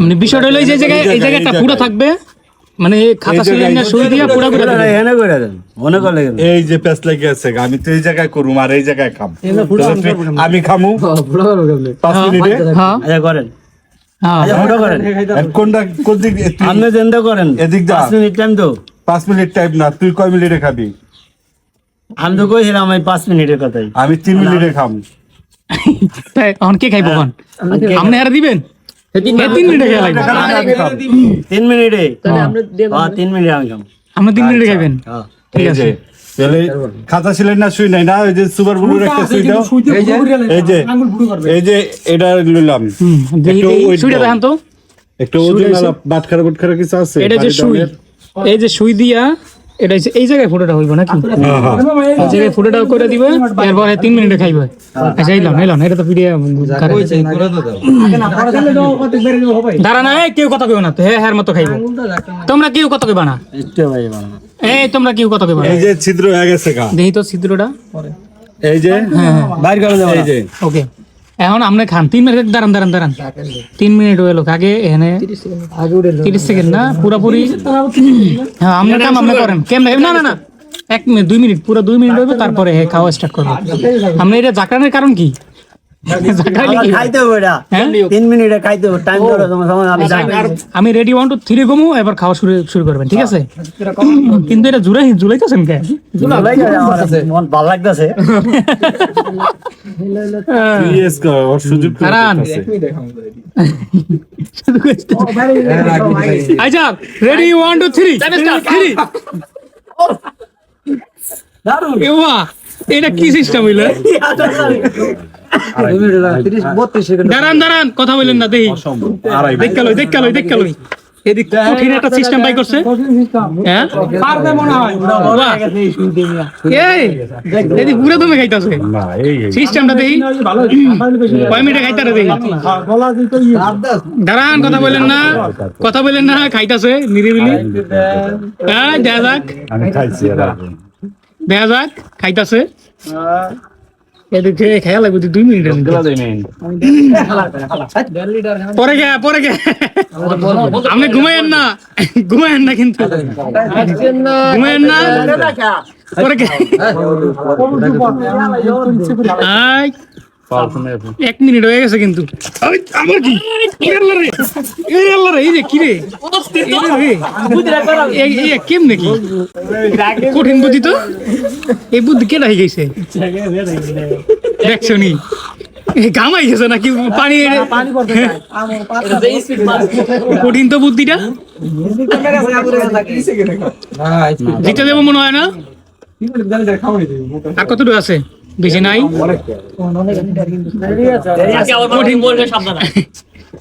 মানে বিষয়টা হলো এই যে জায়গায় এই জায়গায় একটা পুরা থাকবে। মানে খাতা সিলিন্ডার সই দিয়া পুরা পুরা থাকবে। এখানে করে দেন মনে করলে এই যে পেস লেগে আছে আমি তো এই জায়গায় করুম আর এই জায়গায় খাম। আমি খামু। পাঁচ মিনিটে। হ্যাঁ আচ্ছা করেন। হ্যাঁ। আচ্ছা করেন। কোনটা কোন দিক আপনি করেন এদিক। পাঁচ মিনিট টাইম তো। পাঁচ মিনিট টাইম না তুই কয় মিনিটে খাবি? আমি তো কইছিলাম এই পাঁচ মিনিটের কথাই। আমি তিন মিনিটে খাম তাই এখন কে খাইবো এখন? আপনি আর দিবেন? তিন মিনিটে খেয়ে লাগবে তিন মিনিটে? হ্যাঁ তিন মিনিট আমি খাম আপনি তিন মিনিটে খাইবেন। হ্যাঁ ঠিক আছে। তাহলে খাতা ছিলেন না শুই নাই না? ওই যে সুপার ব্লুর একটা সুই দাও এই যে এই যে এটা লইলাম। সুইটা। দেখান তো। একটা ওজন আর বাটখারা বাটখারা কিছু আছে? এটা যে সুই। এই যে সুই দিয়া এটা এই জায়গায় ফটোটা হইব নাকি? হ্যাঁ, হ্যাঁ। এই জায়গায় ফটোটা করে দিবে এরপরে তিন মিনিটে খাইবে। আচ্ছা এলাম এলাম এটা তো ভিডিও দাঁড়া না এই কেউ কথা কইব না তো হ্যাঁ হ্যাঁ মতো খাইব। তোমরা কেউ কথা কইবা না। এই তোমরা কেউ কথা কইবা না। এই যে ছিদ্র হয়ে গেছে দেখি তো ছিদ্রটা। এই যে? হ্যাঁ হ্যাঁ। বাইর করে দেবো এই যে। ওকে। এখন আমরা খান, তিন মিনিট, দাঁড়ান দাঁড়ান দাঁড়ান। তিন মিনিট হইল আগে এখানে তিরিশ সেকেন্ড না, পুরাপুরি। হ্যাঁ আপনি কাম, আপনি করেন। কেমনে? না না না। এক মিনিট, দুই মিনিট, পুরো দুই মিনিট হবে তারপরে হ্যাঁ খাওয়া স্টার্ট করব। আমরা এটা জাকরানের কারণ কি? আমি রেডি ওয়ান টু থ্রি ঘুমু এবার খাওয়া শুরু শুরু করবেন ঠিক আছে? কিন্তু এটা জুলাই জুলাইতেছেন কে? মন ভালো লাগতেছে। আচ্ছা রেডি ওয়ান টু থ্রি এটা কি সিস্টেম হইল? দাঁড়ান দাঁড়ান কথা বললেন না দেখি। আড়াই দেখ লই দেখ লই দেখ লই এদিক কঠিন একটা সিস্টেম বাই করছে। হ্যাঁ? পারবে মনে হয়। এই এদিক পুরো দমে খাইতাছে। না এই এই। সিস্টেমটা কয় মিনিটে খাইতারে দেখি। দাঁড়ান কথা বললেন না। কথা বললেন না খাইতাছে নিরিবিলি। হ্যাঁ দেখা যাক। দেখা যাক খাইতাছে। এদিকে খেয়াল লাগবে দুই মিনিট। পরে গে পরে গে। আপনি ঘুমাইয়েন না ঘুমাইয়েন না কিন্তু। ঘুমাইয়েন না। পরে গে। আই, এক মিনিট হয়ে গেছে কিন্তু। আমার কি? এই যে কি রে? এই রে, এই- এই কেমনে কি? কঠিন বুদ্ধি তো? এই বুদ্ধি কেটা গেছে দেখছ নি? এ গেছে নাকি? পানি কঠিন তো বুদ্ধিটা? জিতে দেবো মনে হয় না? আর কতটুকু আছে? বেশি নাই?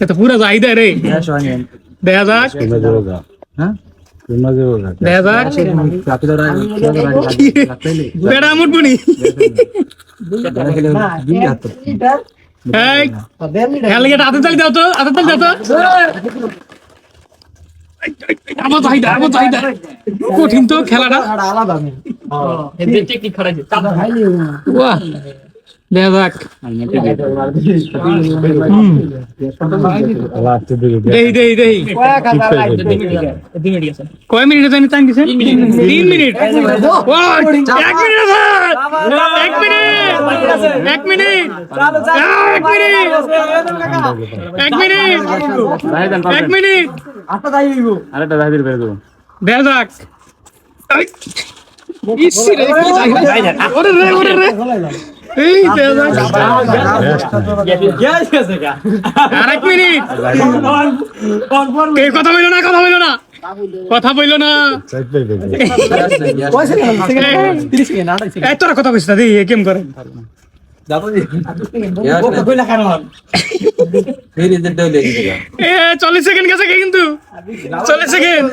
তো পুরা যাই দে রে। দেখা যাক। দেখা যাক। বেড়া হাতে। দাও তো হাতে তালি দাও তো। আবার চাহিদা আবার চাহিদা কঠিন তো খেলাটা। বাহ দেখা যাক হুম দেহি দেহি দেহি কয় মিনিট জানি টাইম দিছেন তিন মিনিট ও, এক মিনিট আছে। এক মিনিট এক মিনিট এক মিনিট এক মিনিট এক মিনিট দেখা যাক এই, ইস রে, কি জায়গা। ওরে রে, ওরে রে। এই দেখা যাক। কথা না কথা না। কথা না। তোরা কথা দেখি এ কেম করে। এ চল্লিশ সেকেন্ড গেছে কিন্তু? চল্লিশ সেকেন্ড।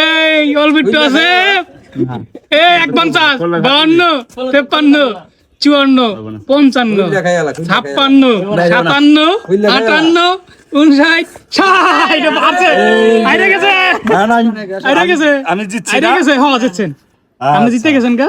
এই আছে। এক পঞ্চাশ বাউন্ন তেপ্পান্ন চুয়ান্ন পঞ্চান্ন ছাপ্পান্ন সাতান্ন আটান্ন উনষাট ষাট বাড়ছে। আইরে গেছে। না, না, আমি- আইরে গেছে। আমি জিতছি আইরে গেছে। হ্যাঁ জিতছেন। আপনি জিতে গেছেন কা?